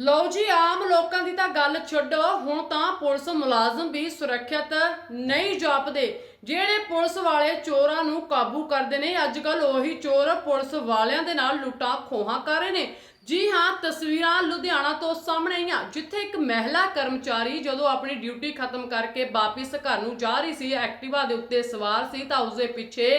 ਲਓ ਜੀ, ਆਮ ਲੋਕਾਂ ਦੀ ਤਾਂ ਗੱਲ ਛੱਡੋ। ਹੁਣ ਤਾਂ ਪੁਲਿਸ ਮੁਲਾਜ਼ਮ ਵੀ ਸੁਰੱਖਿਅਤ ਨਹੀਂ ਜਾਪਦੇ। ਜਿਹੜੇ ਪੁਲਿਸ ਵਾਲੇ ਚੋਰਾਂ ਨੂੰ ਕਾਬੂ ਕਰਦੇ ਨੇ ਅੱਜ ਕੱਲ ਉਹੀ ਚੋਰ ਪੁਲਿਸ ਵਾਲਿਆਂ ਦੇ ਨਾਲ ਲੁੱਟਾਂ ਖੋਹਾਂ ਕਰ ਰਹੇ ਨੇ। ਜੀ ਹਾਂ, ਤਸਵੀਰਾਂ ਲੁਧਿਆਣਾ ਤੋਂ ਸਾਹਮਣੇ ਆਈਆਂ। ਜਿੱਥੇ ਇੱਕ ਮਹਿਲਾ ਕਰਮਚਾਰੀ ਜਦੋਂ ਆਪਣੀ ਡਿਊਟੀ ਖਤਮ ਕਰਕੇ ਵਾਪਿਸ ਘਰ ਨੂੰ ਜਾ ਰਹੀ ਸੀ, ਐਕਟਿਵਾ ਦੇ ਉੱਤੇ ਸਵਾਰ ਸੀ, ਤਾਂ ਉਸਦੇ ਪਿੱਛੇ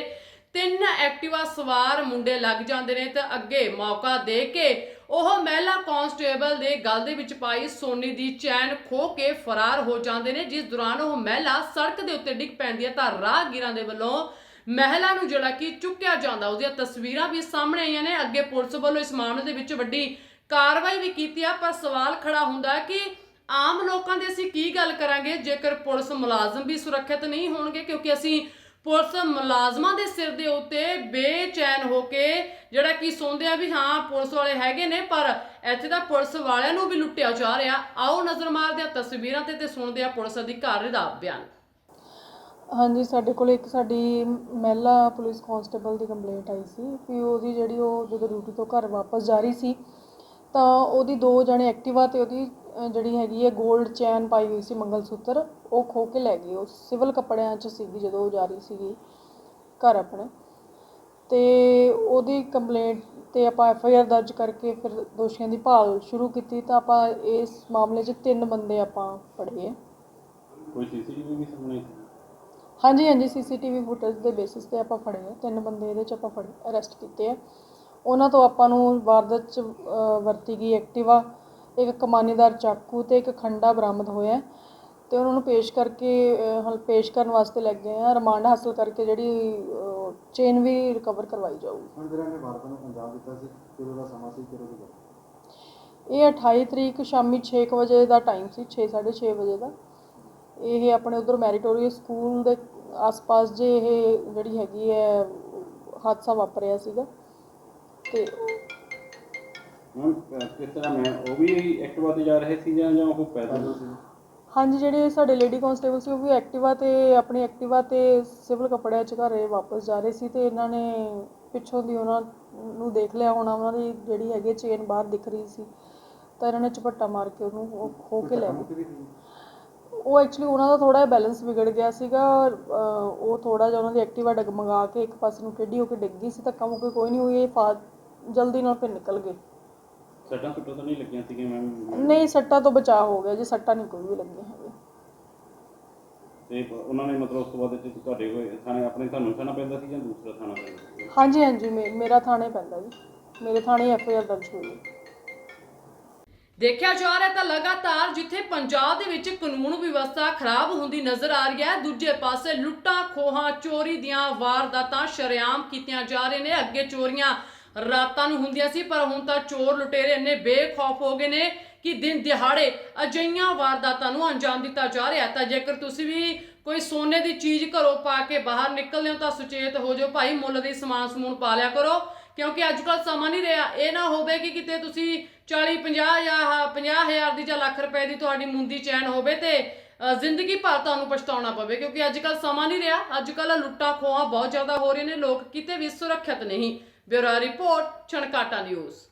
ਤਿੰਨ ਐਕਟਿਵਾ ਸਵਾਰ ਮੁੰਡੇ ਲੱਗ ਜਾਂਦੇ ਨੇ ਤੇ ਅੱਗੇ ਮੌਕਾ ਦੇ ਕੇ ਉਹ ਮਹਿਲਾ ਕਾਂਸਟੇਬਲ ਦੇ ਗਲ ਦੇ ਵਿੱਚ ਪਾਈ ਸੋਨੇ ਦੀ ਚੈਨ ਖੋ ਕੇ ਫਰਾਰ ਹੋ ਜਾਂਦੇ ਨੇ, ਜਿਸ ਦੌਰਾਨ ਉਹ ਮਹਿਲਾ ਸੜਕ ਦੇ ਉੱਤੇ ਡਿੱਗ ਪੈਂਦੀ ਹੈ ਤਾਂ ਰਾਹਗੀਰਾਂ ਦੇ ਵੱਲੋਂ ਮਹਿਲਾ ਨੂੰ ਜਿਹੜਾ ਕਿ ਚੁੱਕਿਆ ਜਾਂਦਾ, ਉਹਦੀਆਂ ਤਸਵੀਰਾਂ ਵੀ ਸਾਹਮਣੇ ਆਈਆਂ ਨੇ। ਅੱਗੇ ਪੁਲਿਸ ਵੱਲੋਂ ਇਸ ਮਾਮਲੇ ਦੇ ਵਿੱਚ ਵੱਡੀ ਕਾਰਵਾਈ ਵੀ ਕੀਤੀ ਆ, ਪਰ ਸਵਾਲ ਖੜਾ ਹੁੰਦਾ ਕਿ ਆਮ ਲੋਕਾਂ ਦੇ ਅਸੀਂ ਕੀ ਗੱਲ ਕਰਾਂਗੇ? ਜੇਕਰ ਪੁਲਿਸ ਮੁਲਾਜ਼ਮ ਵੀ ਸੁਰੱਖਿਅਤ ਨਹੀਂ ਹੋਣਗੇ, ਕਿਉਂਕਿ ਅਸੀਂ ਪੁਲਿਸ ਮੁਲਾਜ਼ਮਾਂ ਦੇ ਸਿਰ ਦੇ ਉੱਤੇ ਬੇਚੈਨ ਹੋ ਕੇ ਜਿਹੜਾ ਕਿ ਸੌਂਦੇ ਆ ਵੀ ਹਾਂ, ਪੁਲਿਸ ਵਾਲੇ ਹੈਗੇ ਨੇ, ਪਰ ਇੱਥੇ ਤਾਂ ਪੁਲਿਸ ਵਾਲਿਆਂ ਨੂੰ ਵੀ ਲੁੱਟਿਆ ਜਾ ਰਿਹਾ। ਆਓ ਨਜ਼ਰ ਮਾਰਦੇ ਆ ਤਸਵੀਰਾਂ ਤੇ ਤੇ ਸੁਣਦੇ ਆ ਪੁਲਿਸ ਅਧਿਕਾਰੀ ਦਾ ਬਿਆਨ। ਹਾਂਜੀ, ਸਾਡੇ ਕੋਲ ਇੱਕ ਸਾਡੀ ਮਹਿਲਾ ਪੁਲਿਸ ਕਾਂਸਟੇਬਲ ਦੀ ਕੰਪਲੇਂਟ ਆਈ ਸੀ ਕਿ ਉਹਦੀ ਜਿਹੜੀ ਉਹ ਜਦੋਂ ਡਿਊਟੀ ਤੋਂ ਘਰ ਵਾਪਸ ਜਾ ਰਹੀ ਸੀ, ਤਾਂ ਉਹਦੀ ਦੋ ਜਣੇ ਐਕਟਿਵਾ ਤੇ ਉਹਦੀ ਜਿਹੜੀ ਹੈਗੀ ਹੈ 골ਡ ਚੈਨ ਪਾਈ ਹੋਈ ਸੀ ਮੰਗਲ ਸੂਤਰ ਉਹ ਖੋ ਕੇ ਲੈ ਗਏ ਉਹ ਸਿਵਲ ਕੱਪੜਿਆਂ 'ਚ ਸੀਗੀ ਜਦੋਂ ਉਹ ਜਾ ਰਹੀ ਸੀਗੀ ਘਰ ਆਪਣੇ। ਤੇ ਉਹਦੀ ਕੰਪਲੇਂਟ ਤੇ ਆਪਾਂ ਐਫ ਆਈ ਆਰ ਦਰਜ ਕਰਕੇ ਫਿਰ ਦੋਸ਼ੀਆਂ ਦੀ ਭਾਲ ਸ਼ੁਰੂ ਕੀਤੀ ਤਾਂ ਆਪਾਂ ਇਸ ਮਾਮਲੇ 'ਚ ਤਿੰਨ ਬੰਦੇ ਆਪਾਂ ਫੜੇ ਹੈ ਕੋਈ ਸੀਸੀਟੀਵੀ ਵੀ ਸਾਹਮਣੇ ਹਾਂਜੀ ਹਾਂਜੀ ਸੀਸੀਟੀਵੀ ਫੁਟੇਜ ਦੇ ਬੇਸਿਸ ਤੇ ਆਪਾਂ ਫੜੇ ਆ ਤਿੰਨ ਬੰਦੇ ਇਹਦੇ ਚ ਆਪਾਂ ਫੜੇ ਅਰੈਸਟ ਕੀਤੇ ਆ। ਉਹਨਾਂ ਤੋਂ ਆਪਾਂ ਨੂੰ ਵਾਰਦਾਤ ਚ ਵਰਤੀ ਗਈ ਐਕਟਿਵਾ ਇੱਕ ਕਮਾਨੀਦਾਰ ਚਾਕੂ ਤੇ ਇੱਕ ਖੰਡਾ ਬਰਾਮਦ ਹੋਇਆ ਤੇ ਉਹਨਾਂ ਨੂੰ ਪੇਸ਼ ਕਰਕੇ ਹਲ ਪੇਸ਼ ਕਰਨ ਵਾਸਤੇ ਲੈ ਗਏ ਆ। ਰਿਮਾਂਡ ਹਾਸਲ ਕਰਕੇ ਜਿਹੜੀ ਚੇਨ ਵੀ ਰਿਕਵਰ ਕਰਵਾਈ ਜਾਊਗੀ। ਹੁਣ ਜਿਹੜਾ ਨੇ ਭਾਰਤ ਨੂੰ ਪੰਜਾਬ ਦਿੱਤਾ ਸੀ ਕਿਦੋਂ ਦਾ ਸਮਾਂ ਸੀ ਕਿਦੋਂ ਦੀ ਗੱਲ? ਇਹ 28 ਤਰੀਕ ਸ਼ਾਮੀ 6 ਕੁ ਵਜੇ ਦਾ ਟਾਈਮ ਸੀ 6:30 ਵਜੇ ਦਾ। ਇਹ ਆਪਣੇ ਉਧਰ ਮੈਰੀਟੋਰੀਅਸ ਸਕੂਲ ਦੇ ਆਸ-ਪਾਸ ਜੇ ਇਹ ਜਿਹੜੀ ਹੈਗੀ ਹੈ ਹਾਦਸਾ ਵਾਪਰਿਆ ਸੀਗਾ। ਤੇ ਹੁਣ ਕਿਸ ਤਰ੍ਹਾਂ ਮੈਂ ਉਹ ਵੀ ਐਕਟਿਵਾ ਤੇ ਜਾ ਰਹੇ ਸੀ ਜਾਂ ਜਾਂ ਉਹ ਪੈਦਲ ਸੀ? ਹਾਂਜੀ ਜਿਹੜੇ ਸਾਡੇ ਲੇਡੀ ਕਾਂਸਟੇਬਲ ਸੀ ਉਹ ਵੀ ਐਕਟਿਵਾ ਤੇ ਆਪਣੀ ਐਕਟਿਵਾ ਤੇ ਸਿਵਲ ਕੱਪੜਿਆਂ 'ਚ ਘਰੇ ਵਾਪਸ ਜਾ ਰਹੇ ਸੀ ਤੇ ਇਹਨਾਂ ਨੇ ਪਿੱਛੋਂ ਦੀ ਉਹਨਾਂ ਨੂੰ ਦੇਖ ਲਿਆ ਹੋਣਾ ਉਹਨਾਂ ਦੀ ਜਿਹੜੀ ਹੈਗੀ ਚੇਨ ਬਾਹਰ ਦਿਖ ਰਹੀ ਸੀ ਤਾਂ ਇਹਨਾਂ ਨੇ ਝਪੱਟਾ ਮਾਰ ਕੇ ਉਹਨੂੰ ਉਹ ਖੋ ਕੇ ਲੈ ਗਏ। ਉਹ ਐਕਚੁਅਲੀ ਉਹਨਾਂ ਦਾ ਥੋੜਾ ਜਿਹਾ ਬੈਲੈਂਸ ਵਿਗੜ ਗਿਆ ਸੀਗਾ ਉਹ ਥੋੜਾ ਜਿਹਾ ਉਹਨਾਂ ਦੀ ਐਕਟਿਵਾ ਡਗਮਗਾ ਕੇ ਇੱਕ ਪਾਸੇ ਨੂੰ ਟੇਢੀ ਹੋ ਕੇ ਡਿੱਗ ਗਈ ਸੀ ਧੱਕਾ ਮੁੱਕੀ ਕੋਈ ਨਹੀਂ ਹੋਈ ਇਹ ਫਾ ਜਲਦੀ ਨਾਲ ਫਿਰ ਨਿਕਲ ਗਏ। ਸੱਟਾਂ ਸੁੱਟਾਂ ਤਾਂ ਨਹੀਂ ਲੱਗੀਆਂ ਸੀਗੀਆਂ ਮੈਮ ਨਹੀਂ ਸੱਟਾਂ ਤੋਂ ਬਚਾਅ ਹੋ ਗਿਆ ਜੀ ਸੱਟਾਂ ਨਹੀਂ ਕੋਈ ਵੀ ਲੱਗੀਆਂ ਹੈਗੀਆਂ ਤੇ ਉਹਨਾਂ ਨੇ ਮਤਲਬ ਉਸ ਤੋਂ ਬਾਅਦ ਚ ਤੁਹਾਡੇ ਹੋਏ ਥਾਣੇ ਆਪਣੇ ਤੁਹਾਨੂੰ ਥਾਣਾ ਪੈਂਦਾ ਸੀ ਜਾਂ ਦੂਸਰਾ ਥਾਣਾ ਪੈਂਦਾ ਸੀ? ਹਾਂਜੀ ਹਾਂਜੀ ਮੇ- ਮੇਰਾ ਥਾਣੇ ਪੈਂਦਾ ਜੀ। ਮੇਰੇ ਥਾਣੇ ਐਫ ਆਈ ਆਰ ਦਰਜ ਹੋਈ ਹੈ। ਦੇਖਿਆ ਜਾ ਰਿਹਾ ਤਾਂ ਲਗਾਤਾਰ ਜਿੱਥੇ ਪੰਜਾਬ ਦੇ ਵਿੱਚ ਕਾਨੂੰਨ ਵਿਵਸਥਾ ਖਰਾਬ ਹੁੰਦੀ ਨਜ਼ਰ ਆ ਰਹੀ ਹੈ ਦੂਜੇ ਪਾਸੇ ਲੁੱਟਾਂ ਖੋਹਾਂ ਚੋਰੀ ਦੀਆਂ ਵਾਰਦਾਤਾਂ ਸ਼ਰੇਆਮ ਕੀਤੀਆਂ ਜਾ ਰਹੀਆਂ ਨੇ। ਅੱਗੇ ਚੋਰੀਆਂ ਰਾਤਾਂ ਨੂੰ ਹੁੰਦੀਆਂ ਸੀ, ਪਰ ਹੁਣ ਤਾਂ ਚੋਰ ਲੁਟੇਰੇ ਇੰਨੇ ਬੇਖੌਫ ਹੋ ਗਏ ਨੇ ਕਿ ਦਿਨ ਦਿਹਾੜੇ ਅਜਈਆਂ ਵਾਰਦਾਤਾਂ ਨੂੰ ਅੰਜਾਮ ਦਿੱਤਾ ਜਾ ਰਿਹਾ ਤਾਂ ਜੇਕਰ ਤੁਸੀਂ ਵੀ ਕੋਈ ਸੋਨੇ ਦੀ ਚੀਜ਼ ਘਰੋਂ ਪਾ ਕੇ ਬਾਹਰ ਨਿਕਲਦੇ ਹੋ, ਤਾਂ ਸੁਚੇਤ ਹੋ ਜਾਓ ਭਾਈ, ਮੁੱਲ ਦੀ ਸਮਾਨ ਸਮੂਨ ਪਾ ਲਿਆ ਕਰੋ, ਕਿਉਂਕਿ ਅੱਜ ਕੱਲ ਸਮਾਂ ਨਹੀਂ ਰਿਹਾ। ਇਹ ਨਾ ਹੋਵੇ ਕਿ ਕਿਤੇ ਤੁਸੀਂ 40 50 ਜਾਂ 50 ਹਜ਼ਾਰ ਦੀ ਜਾਂ ਲੱਖ ਰੁਪਏ ਦੀ ਤੁਹਾਡੀ ਮੁੰਦੀ ਚੈਨ ਹੋਵੇ ਤੇ ਜ਼ਿੰਦਗੀ ਭਰ ਤੁਹਾਨੂੰ ਪਛਤਾਉਣਾ ਪਵੇ, ਕਿਉਂਕਿ ਅੱਜ ਕੱਲ ਸਮਾਂ ਨਹੀਂ ਰਿਹਾ। ਅੱਜ ਕੱਲ ਲੁੱਟਾਂ ਖੋਹਾਂ ਬਹੁਤ ਜ਼ਿਆਦਾ ਹੋ ਰਹੇ ਨੇ, ਲੋਕ ਕਿਤੇ ਵੀ ਸੁਰੱਖਿਅਤ ਨਹੀਂ। Bureau report Chhankata news.